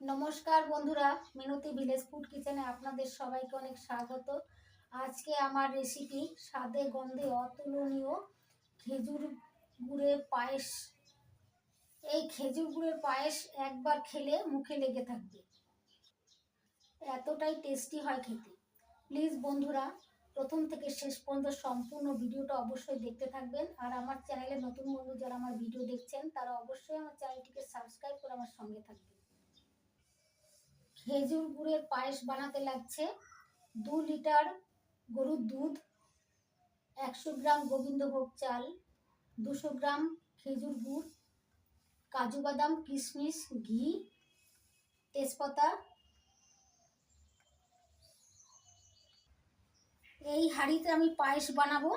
নমস্কার বন্ধুরা, মিনতি village food কিচেনে আপনাদের সবাইকে অনেক স্বাগত। আজকে আমার রেসিপি স্বাদে গন্ধে অতুলনীয় খেজুর গুড়ের পায়েস। এই খেজুর গুড়ের পায়েস একবার খেলে মুখে লেগে থাকবে। এতটাই টেস্টি হয় খেতে। প্লিজ বন্ধুরা, প্রথম থেকে শেষ পর্যন্ত সম্পূর্ণ ভিডিওটা অবশ্যই দেখতে থাকবেন। আর আমার চ্যানেলে নতুন বন্ধু যারা আমার ভিডিও দেখছেন, তারা অবশ্যই আমার চ্যানেলটিকে সাবস্ক্রাইব করে আমার সঙ্গে থাকবেন। খেজুর গুড়ের পায়েস বানাতে লাগছে। দু লিটার গরুর দুধ, একশো গ্রাম গোবিন্দভোগ চাল, দুশো গ্রাম খেজুর গুড়, কাজু বাদাম, কিশমিশ, ঘি, তেজপাতা। এই হাঁড়িতে আমি পায়েস বানাবো।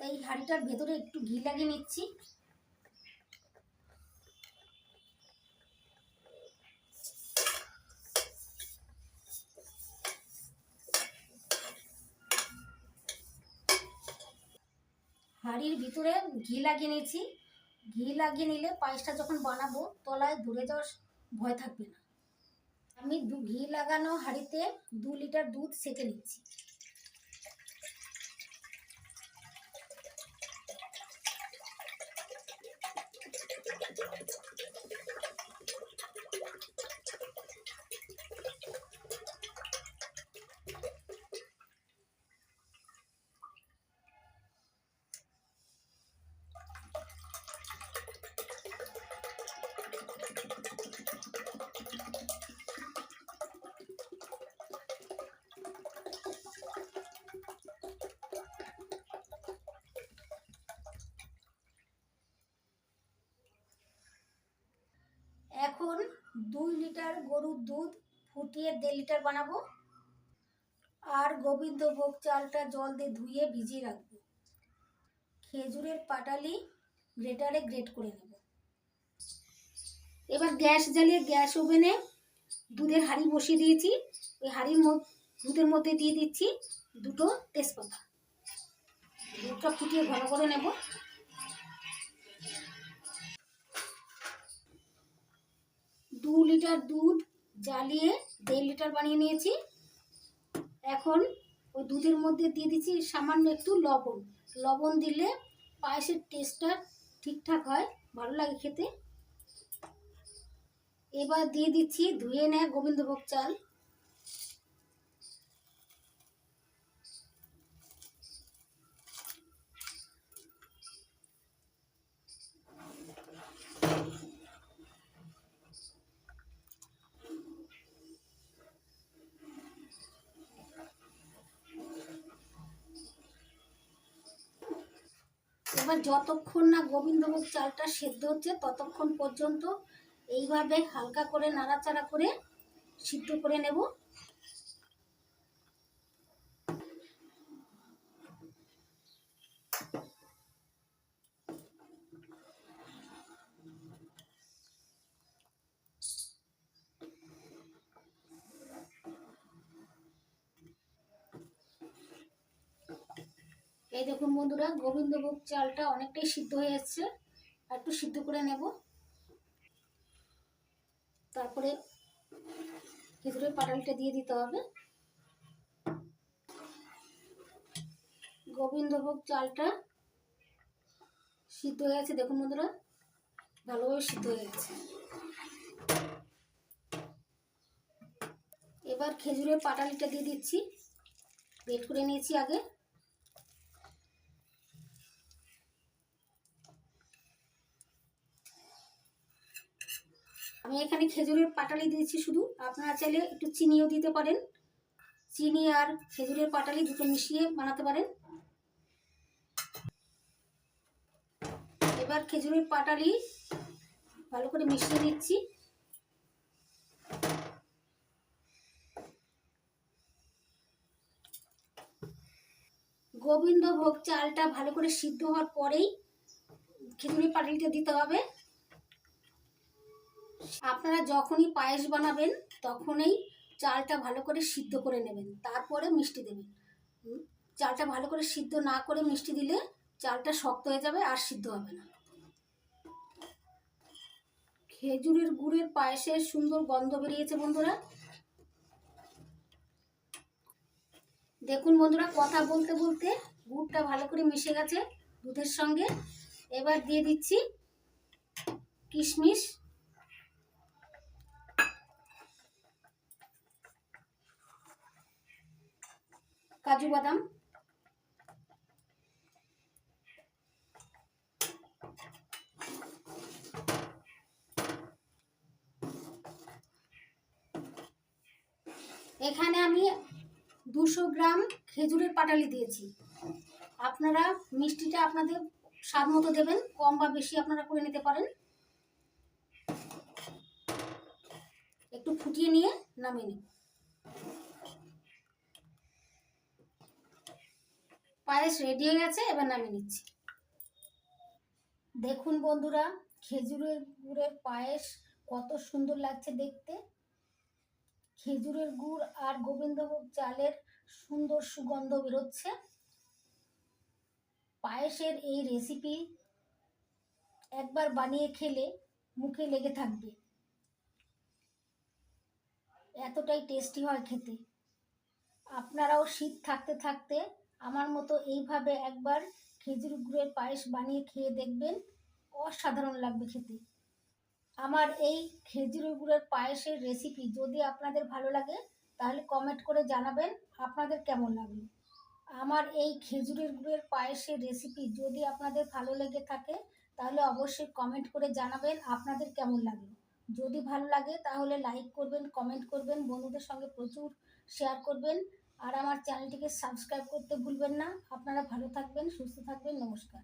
তাই হাঁড়িটার ভেতরে একটু ঘি লাগিয়ে নিচ্ছি। হাঁড়ির ভিতরে ঘি লাগিয়ে নিয়েছি। ঘি লাগিয়ে নিলে পায়েসটা যখন বানাবো, তলায় ধরে যাওয়ার ভয় থাকবে না। আমি ঘি লাগানো হাঁড়িতে দু লিটার দুধ সেঁকে নিচ্ছি। এখন দুই লিটার গরুর দুধ ফুটিয়ে দেড় লিটার বানাবো। আর গোবিন্দভোগ চালটা জল দিয়ে ধুয়ে ভিজিয়ে রাখব। খেজুরের পাটালি গ্রেটারে গ্রেট করে নেব। এবার গ্যাস জ্বালিয়ে গ্যাস ওভেনে দুধের হাঁড়ি বসিয়ে দিয়েছি। ওই হাঁড়ির দুধের মধ্যে দিয়ে দিচ্ছি দুটো তেজপাতা। দুধটা ফুটিয়ে ঘন করে নেব। লিটার দুধ জ্বালিয়ে দেড় লিটার বানিয়ে নিয়েছি। এখন ওই দুধের মধ্যে দিয়ে দিচ্ছি সামান্য একটু লবণ। লবণ দিলে পায়েসের টেস্টটা ঠিকঠাক হয়, ভালো লাগে খেতে। এবার দিয়ে দিচ্ছি ধুয়ে নেয় গোবিন্দভোগ চাল। এবার যতক্ষণ না গোবিন্দভোগ চালটা সেদ্ধ হচ্ছে, ততক্ষণ পর্যন্ত এইভাবে হালকা করে নাড়াচাড়া করে সিদ্ধ করে নেব। এই দেখুন বন্ধুরা, গোবিন্দভোগ চালটা অনেকটাই সিদ্ধ হয়ে যাচ্ছে একটু সিদ্ধ করে নেব। তারপরে খেজুরের পাটালিটা দিয়ে দিতে হবে। গোবিন্দভোগ চালটা সিদ্ধ হয়ে গেছে। দেখুন বন্ধুরা, ভালোভাবে সিদ্ধ হয়ে গেছে। এবার খেজুরের পাটালিটা দিয়ে দিচ্ছি। বেট করে নিয়েছি আগে। আমি এখানে খেজুরের পাটালি দিয়েছি শুধু। আপনারা চাইলে একটু চিনিও দিতে পারেন। চিনি আর খেজুরের পাটালি দুটো মিশিয়ে বানাতে পারেন। এবার খেজুরের পাটালি ভালো করে মিশিয়ে নিচ্ছি। গোবিন্দভোগ চালটা ভালো করে সিদ্ধ হওয়ার পরেই খেজুরের পাটালিটা দিতে হবে। আপনারা যখনই পায়েস বানাবেন, তখনই চালটা ভালো করে সিদ্ধ করে নেবেন। তারপরে মিষ্টি দেবেন। চালটা ভালো করে সিদ্ধ না করে মিষ্টি দিলে চালটা শক্ত হয়ে যাবে আর সিদ্ধ হবে না। খেজুরের গুড়ের পায়েসের সুন্দর গন্ধ বেরিয়েছে বন্ধুরা। দেখুন বন্ধুরা, কথা বলতে বলতে গুড়টা ভালো করে মিশে গেছে দুধের সঙ্গে। এবার দিয়ে দিচ্ছি কিশমিশ। কাজু বাদাম। এখানে আমি দুশো গ্রাম খেজুরের পাটালি দিয়েছি। আপনারা মিষ্টিটা আপনাদের স্বাদ মতো দেবেন, কম বা বেশি আপনারা করে নিতে পারেন। একটু ফুটিয়ে নিয়ে নামিয়ে নিন। পায়েস রেডি হয়ে গেছে, এবার নামিয়ে নিচ্ছি। দেখুন বন্ধুরা, খেজুরের গুড়ের পায়েস কত সুন্দর লাগছে দেখতে। খেজুরের গুড় আর গোবিন্দভোগ চালের সুন্দর সুগন্ধ বেরোচ্ছে। পায়েসের এই রেসিপি একবার বানিয়ে খেলে মুখে লেগে থাকবে। এতটাই টেস্টি হয় খেতে। আপনারাও শীত থাকতে থাকতে আমার মতো এইভাবে একবার খেজুর গুড়ের পায়েস বানিয়ে খেয়ে দেখবেন, অসাধারণ লাগবে খেতে। আমার এই খেজুর গুড়ের পায়েসের রেসিপি যদি আপনাদের ভালো লাগে, তাহলে কমেন্ট করে জানাবেন আপনাদের কেমন লাগল। আমার এই খেজুরের গুড়ের পায়েসের রেসিপি যদি আপনাদের ভালো লেগে থাকে, তাহলে অবশ্যই কমেন্ট করে জানাবেন আপনাদের কেমন লাগল। যদি ভালো লাগে, তাহলে লাইক করবেন কমেন্ট করবেন, বন্ধুদের সঙ্গে প্রচুর শেয়ার করবেন। আর আমার চ্যানেলটিকে সাবস্ক্রাইব করতে ভুলবেন না। আপনারা ভালো থাকবেন সুস্থ থাকবেন নমস্কার।